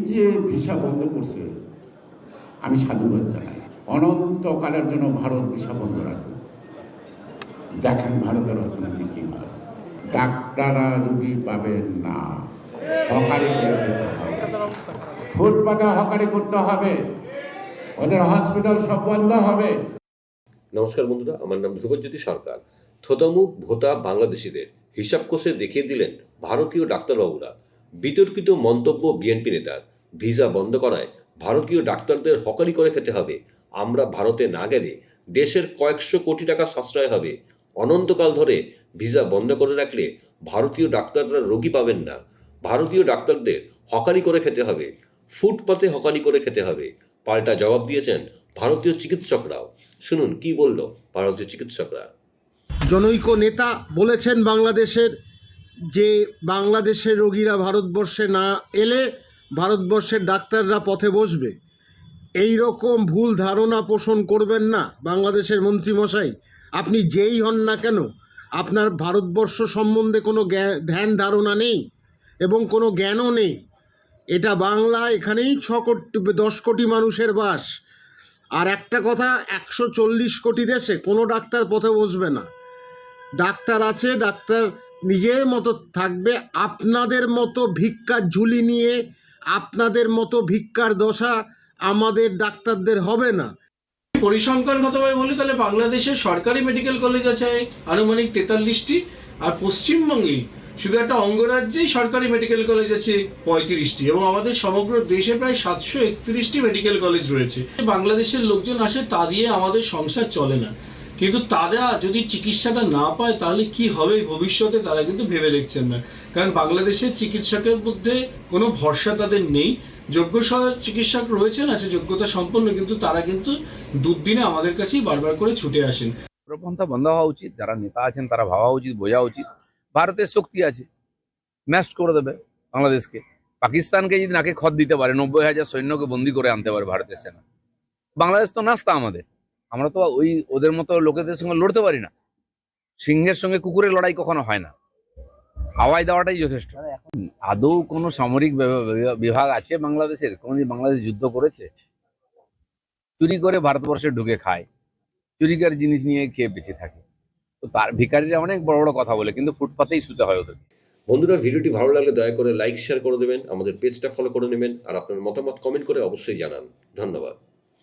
যে ভিসা বন্ধ করছে। আমি সাধুবাদ জানাই। অনন্তকালের জন্য ভারত ভিসা বন্ধ রাখবে দেখেন ভারতের অর্থনীতি কি হয়। ডাক্তাররা রুগী পাবেন না। হকারি করে খেতে হবে। ফুটপাতে হকারি করতে হবে। ওদের হসপিটাল সব বন্ধ হবে। নমস্কার বন্ধুরা, আমার নাম ধ্রুবজ্যোতি সরকার। থোতামুখ ভোতা বাংলাদেশিদের হিসাব কষে দেখিয়ে দিলেন ভারতীয় ডাক্তারবাবুরা। বিতর্কিত মন্তব্য বিএনপি নেতার। ভিসা বন্ধ করায় ভারতীয় ডাক্তারদের হকারি করে খেতে হবে। আমরা ভারতে না গেলে দেশের কয়েকশো কোটি টাকা সাশ্রয় হবে। অনন্তকাল ধরে ভিসা বন্ধ করে রাখলে ভারতীয় ডাক্তাররা রোগী পাবেন না। ভারতীয় ডাক্তারদের হকারি করে খেতে হবে। ফুটপাতে হকারি করে খেতে হবে। পাল্টা জবাব দিয়েছেন ভারতীয় চিকিৎসকরাও। শুনুন, কি বলল ভারতীয় চিকিৎসকরা? জনৈক নেতা বলেছেন, বাংলাদেশের যে বাংলাদেশের রোগীরা ভারতবর্ষে না এলে ভারতবর্ষের ডাক্তাররা পথে বসবে। এই রকম ভুল ধারণা পোষণ করবেন না বাংলাদেশের মন্ত্রীমশাই। আপনি যেই হন না কেন, আপনার ভারতবর্ষ সম্বন্ধে কোনো ধ্যান ধারণা নেই এবং কোনো জ্ঞানও নেই। এটা বাংলা এখানেই ছ কোটি, দশ কোটি মানুষের বাস। আর একটা কথা, একশো চল্লিশ কোটি দেশে কোনো ডাক্তার পথে বসবে না। ডাক্তার আছে, ডাক্তার নিজের মতো থাকবে, আপনাদের মতো ভিক্ষার ঝুলি নিয়ে আপনাদের মতো ভিক্ষার দশা আমাদের ডাক্তারদের হবে না। পরিসংখ্যানগতভাবে বলি, তাহলে বাংলাদেশের সরকারি মেডিকেল কলেজ আছে আনুমানিক তেতাল্লিশটি, আর পশ্চিমবঙ্গে শুধু একটা অঙ্গরাজ্যেই সরকারি মেডিকেল কলেজ আছে পঁয়ত্রিশটি, এবং আমাদের সমগ্র দেশে প্রায় সাতশো একত্রিশটি মেডিকেল কলেজ রয়েছে। বাংলাদেশের লোকজন আসে, তা দিয়ে আমাদের সংসার চলে না। কিন্তু তারা যদি চিকিৎসাটা না পায়, তাহলে কি হবে ভবিষ্যতে? তারা কিন্তু ভেবে দেখছেন না। কারণ বাংলাদেশের চিকিৎসকের মধ্যে কোনো ভরসা তাদের নেই। যোগ্য চিকিৎসক রয়েছেন, আছে যোগ্যতা সম্পন্ন, কিন্তু তারা কিন্তু দুর্দিনে আমাদের কাছেই বারবার করে ছুটে আসেন। প্রপন্থা বন্ধ হওয়া উচিত। যারা নেতা আছেন, তারা ভাবা উচিত, বোঝা উচিত। ভারতের শক্তি আছে। ম্যাস্ট করে দেবে বাংলাদেশকে। পাকিস্তানকে যদি নাকে খত দিতে পারে, নব্বই হাজার সৈন্যকে বন্দি করে আনতে পারে ভারতের সেনা। বাংলাদেশ তো নাস্তা আমাদের। আমরা তো ওই ওদের মতো লোকেদের সঙ্গে লড়তে পারি না। সিংহের সঙ্গে কুকুরের লড়াই কখনো হয় না। হাওয়াই দেওয়াটাই যথেষ্ট। আদৌ কোনো সামরিক বিভা- বিভা- বিভাগ আছে বাংলাদেশের কোনোদিন বাংলাদেশ যুদ্ধ করেছে চুরি করে ভারতবর্ষে ঢুকে খায় চুরিকার জিনিস নিয়ে খেয়ে বেঁচে থাকে। তো তার ভিকারিরা অনেক বড় বড় কথা বলে কিন্তু ফুটপাতেই শুতে হয় ওদের বন্ধুরা ভিডিওটি ভালো লাগলে দয়া করে লাইক শেয়ার করে দেবেন। আমাদের পেজটা ফলো করে নেবেন। আর আপনার মতামত কমেন্ট করে অবশ্যই জানান। ধন্যবাদ।